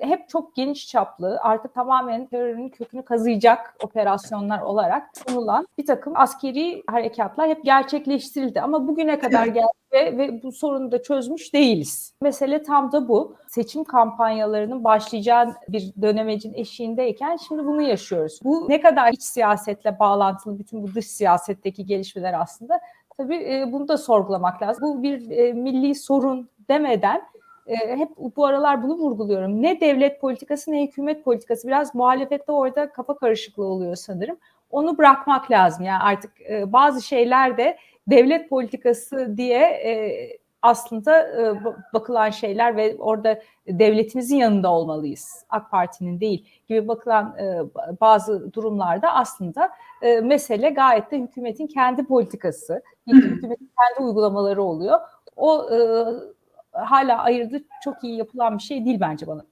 hep çok geniş çaplı artık tamamen terörün kökünü kazıyacak operasyonlar olarak sunulan bir takım askeri harekatlar hep gerçekleştirildi. Ama bugüne kadar geldi ve, ve bu sorunu da çözmüş değiliz. Mesele tam da bu. Seçim kampanyalarının başlayacağı bir dönemecin eşiğindeyken şimdi bunu yaşıyoruz. Bu ne kadar iç siyasetle bağlantılı bütün bu dış siyasetteki gelişmeler aslında tabii e, bunu da sorgulamak lazım. Bu bir e, milli sorun demeden e, hep bu aralar bunu vurguluyorum. Ne devlet politikası ne hükümet politikası. Biraz muhalefette orada kafa karışıklığı oluyor sanırım. Onu bırakmak lazım. Yani artık e, bazı şeyler de devlet politikası diye e, aslında e, bakılan şeyler ve orada devletimizin yanında olmalıyız. AK Parti'nin değil gibi bakılan e, bazı durumlarda aslında e, mesele gayet de hükümetin kendi politikası, hükümetin kendi uygulamaları oluyor. O e, hala ayırdı çok iyi yapılan bir şey değil bence bana